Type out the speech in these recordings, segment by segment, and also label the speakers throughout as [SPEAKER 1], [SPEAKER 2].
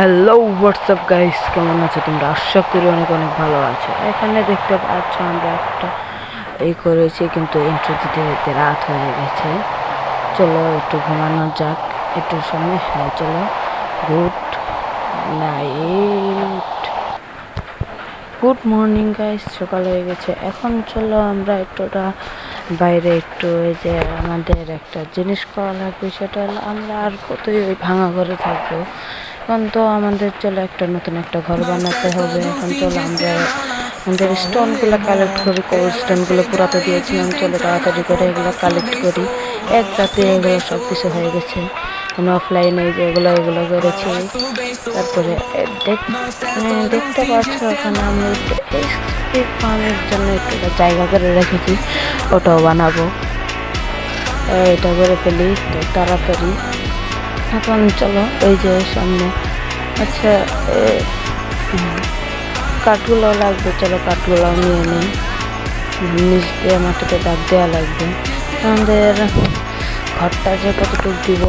[SPEAKER 1] Hello WhatsApp guys কেমন আছো তোমরা? আশা করি অনেক অনেক ভালো আছো। এখানে দেখতে পাচ্ছ আমরা একটা এই করেছি, কিন্তু ইন্ট্রো দিতে দিতে রাত হয়ে গেছে। চলো, একটু ঘুমানো যাক। একটু সময় হ্যাঁ চলো। Good night good morning guys সকাল হয়ে গেছে। এখন চলো আমরা একটুটা বাইরে একটু ওই যে আমাদের একটা জিনিস করা লাগবে, সেটা হলো আমরা আর কতই ওই ভাঙা ঘরে থাকব। এখন তো আমাদের চলো একটা নতুন একটা ঘর বানাতে হবে। এখন চলো আমরা আমাদের স্টোনগুলো কালেক্ট করি কোল স্টোনগুলো পুরাতে দিয়েছিলাম চলো তাড়াতাড়ি করে এগুলো কালেক্ট করি। এক রাতে এগুলো সব কিছু হয়ে গেছে। মানে অফলাইনে যেগুলো এগুলো করেছি। তারপরে দেখ- দেখতে পাচ্ছ ওখানে আমি ফার্মের জন্য একটা জায়গা করে রেখেছি। ওটাও বানাবো। এটা করে ফেলি তাড়াতাড়ি। এখন চলো এই যে সামনে। আচ্ছা কাঠগুলো লাগবে, চলো কাঠগুলো নিয়ে নিই। নিচ দিয়ে মাটিতে দাগ দেওয়া লাগবে। আমাদের ঘরটা যে কতটুকু দিব?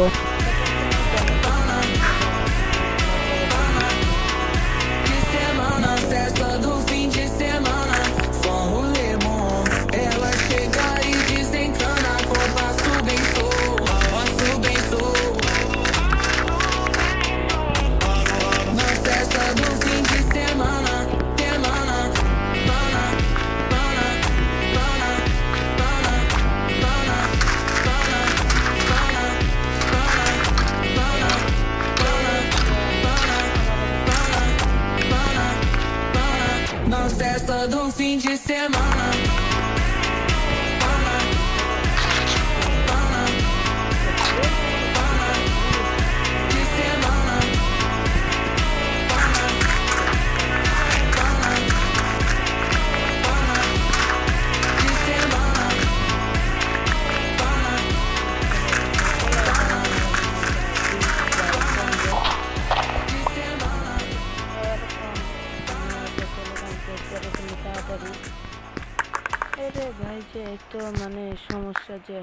[SPEAKER 2] Just it's in my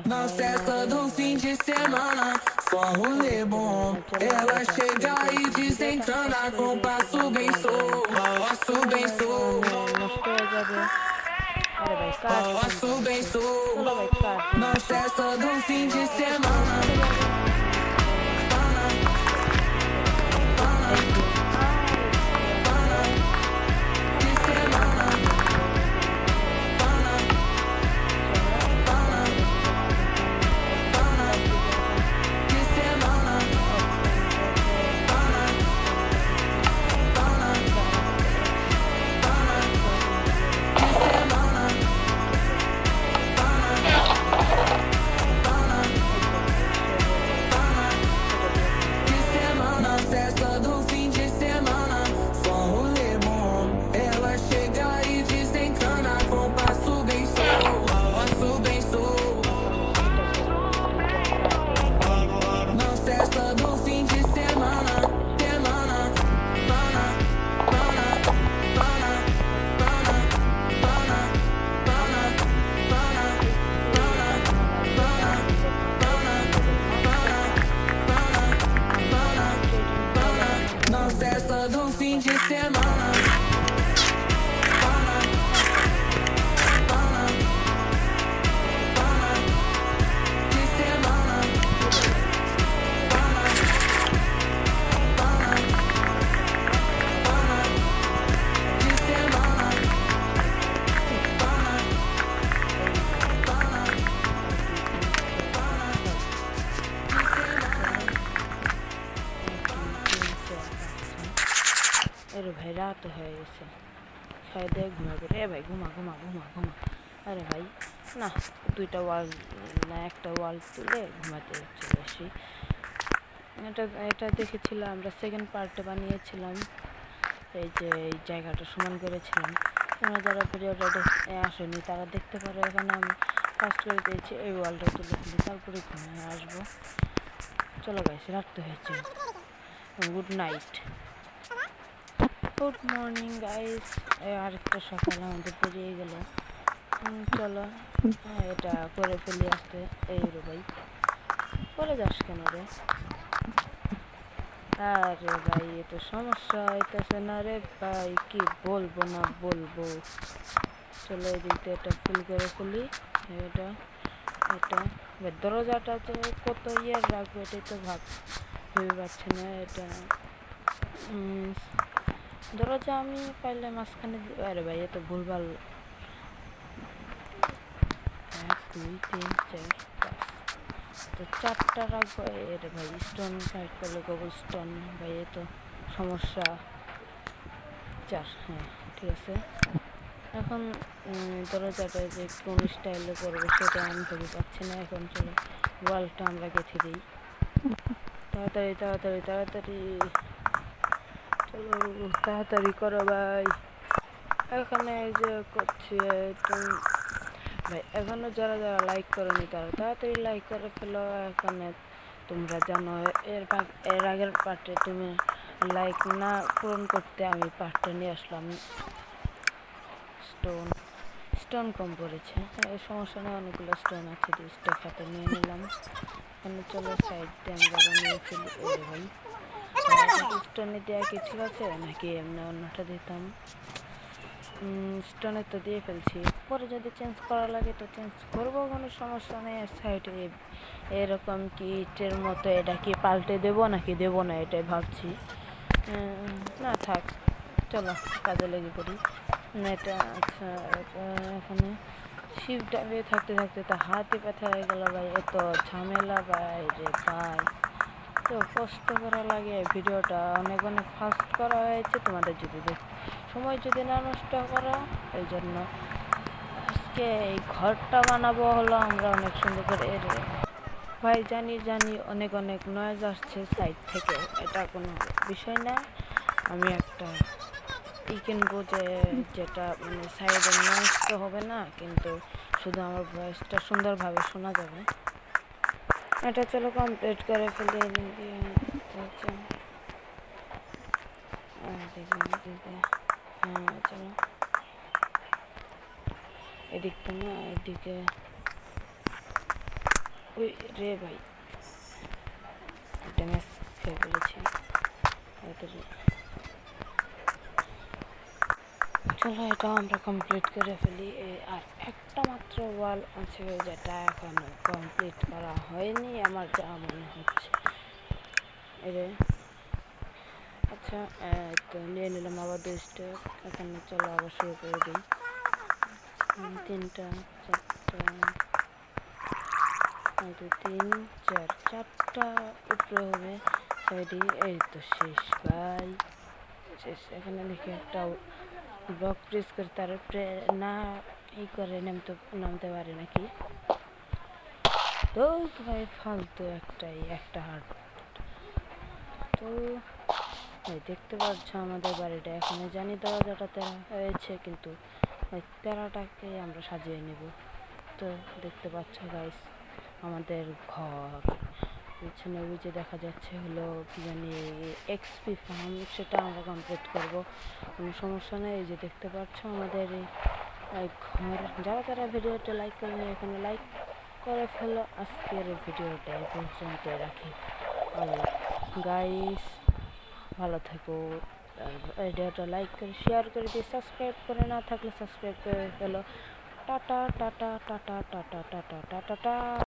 [SPEAKER 2] Nossa, é todo um fim de semana, só rolê bom. Ela chega e desencana com passo bem sou, passo bem
[SPEAKER 1] sou.
[SPEAKER 2] Passo bem sou. Nossa, é todo um fim de
[SPEAKER 1] রাত হয়ে গেছে খাই দিয়ে ঘুমাবে রে ভাই ঘুমা ঘুমা ঘুমা ঘুমা আরে ভাই না দুইটা ওয়াল না একটা ওয়াল তুলে ঘুমাতে চলে আসি এটা এটা দেখেছিলাম, আমরা সেকেন্ড পার্টে বানিয়েছিলাম। এই যে, এই জায়গাটা সমান করেছিলাম। তোমরা যারা ভিডিওটা আসেনি, তারা দেখতে পারো, এখানে আমি ফার্স্ট করে দিয়েছি, এই ওয়ালটা তুলে দিলে তারপরে ঘুমিয়ে আসব। চলো গাইস রাত তো হয়েছে। Good night. Good morning guys আরেকটা সকাল আমাদের পেরিয়ে গেল। চলো এটা করে ফেলি আসতে। এই রে ভাই। পরে যাস কেন রে? আরে ভাই, এ তো সমস্যা হইতেছে না রে ভাই। কি বলব না বলব? চলো এদিক দিয়ে এটা ফুল করে খুলি এটা এটা। দরজাটা যে কত ইয়ে রাখব, এটাই তো ভাব ভেবে পাচ্ছি না। এটা উম, দরজা আমি পাইলে মাঝখানে আরে ভাই এ তো ভুলভাল। এক দুই তিন চার পাঁচ। তো চারটা রাখব। এর ভাই স্টোন কাট করলে গোবল স্টোন ভাই এ তো সমস্যা। চার হ্যাঁ ঠিক আছে। এখন দরজাটা যে কোন স্টাইলে করব সেটা আমি ভেবে পাচ্ছি না। এখন চলো ওয়ালটা আমরা গেঁথে দিই। তাড়াতাড়ি তাড়াতাড়ি তাড়াতাড়ি। চলো, তাড়াতাড়ি করো ভাই। এখানে এই যে করছি ভাই, এখনও যারা যারা লাইক করেনি, তারা তাড়াতাড়ি লাইক করে ফেলো। এখানে তোমরা জানো, এর এর আগের পার্টে তুমি লাইক না পূরণ করতে আমি পার্টটা নিয়ে আসলাম। স্টোন স্টোন কম পড়েছে। এই সমস্যা নেই, অনেকগুলো স্টোন আছে স্টেক হাতে নিয়ে নিলাম। এখানে চলো সাইড দিয়ে আমরা বানিয়ে ফেলি। ওরে ভাই স্টোনে দেওয়া কি ঠিক আছে? নাকি এমনি অন্যটা দিতাম? স্টোনে তো দিয়ে ফেলছি। পরে যদি চেঞ্জ করা লাগে তো চেঞ্জ করব, কোনো সমস্যা নেই। সাইডে এরকম কি ইটের মতো, এটা কি পাল্টে দেবো নাকি দেবো না, এটাই ভাবছি। না, থাক। চলো, কাজে লেগে পড়ি। এটা আচ্ছা এখানে। শিফটা দিয়ে থাকতে থাকতে তো হাতে ব্যথা হয়ে গেল ভাই, এত ঝামেলা ভাই রে ভাই। তো কষ্ট করা লাগে ভিডিওটা। অনেক অনেক ফাস্ট করা হয়েছে তোমাদের যদি সময় যদি না নষ্ট করো, এই জন্য আজকে এই ঘরটা বানাবো হলো আমরা অনেক সুন্দর করে। এর ভাই জানি জানি অনেক অনেক নয়েজ আসছে সাইড থেকে। এটা কোনো বিষয় না। আমি একটা ই কিনবো যে, যেটা মানে সাইডে নয়েজ তো হবে না, কিন্তু শুধু আমার ভয়েসটা সুন্দরভাবে শোনা যাবে। এটা চলো কমপ্লিট করে ফেলি হ্যাঁ চলো। এদিক না, এদিকে। ওই রে ভাই। ড্যামেজ খেয়ে ফেলেছি চলো এটা আমরা কমপ্লিট করে ফেলি। আর একটা মাত্র ওয়াল আছে যেটা এখনও কমপ্লিট করা হয়নি, আমার যা মনে হচ্ছে। এরে আচ্ছা তো নিয়ে নিলাম আবার দুই স্টেপ এখানে চলো আবার শুরু করে দিই। তিনটা, চারটা তো তিন, চার, চারটা উপরে হবে। সাইডে এই তো শেষ ভাই শেষ। এখানে দেখি একটা ব্লক প্রেস করে তার না ই করে নামতে নামতে পারে নাকি তো ভাই ফালতু একটাই একটা হাট তো এই দেখতে পাচ্ছ আমাদের বাড়িটা এখানে জানি দরজাটা তেরা হয়েছে, কিন্তু ওই তেরাটাকে আমরা সাজিয়ে নেব। তো দেখতে পাচ্ছ গাইস আমাদের ঘর। পিছনে ওই যে দেখা যাচ্ছে হলো কি জানি এক্সপি ফার্ম সেটা আমরা কমপ্লিট করব। কোনো সমস্যা নেই, এই যে দেখতে পাচ্ছ আমাদের এই ঘর। যারা তারা ভিডিওটা লাইক করেনি, এখানে লাইক করে ফেলো। আজকের ভিডিওটা এই পর্যন্ত রাখি। গাইস ভালো থাকো। ভিডিওটা লাইক করে শেয়ার করে দিয়ে সাবস্ক্রাইব করে না থাকলে সাবস্ক্রাইব করে ফেলো। Tata tata tata tata tata tata.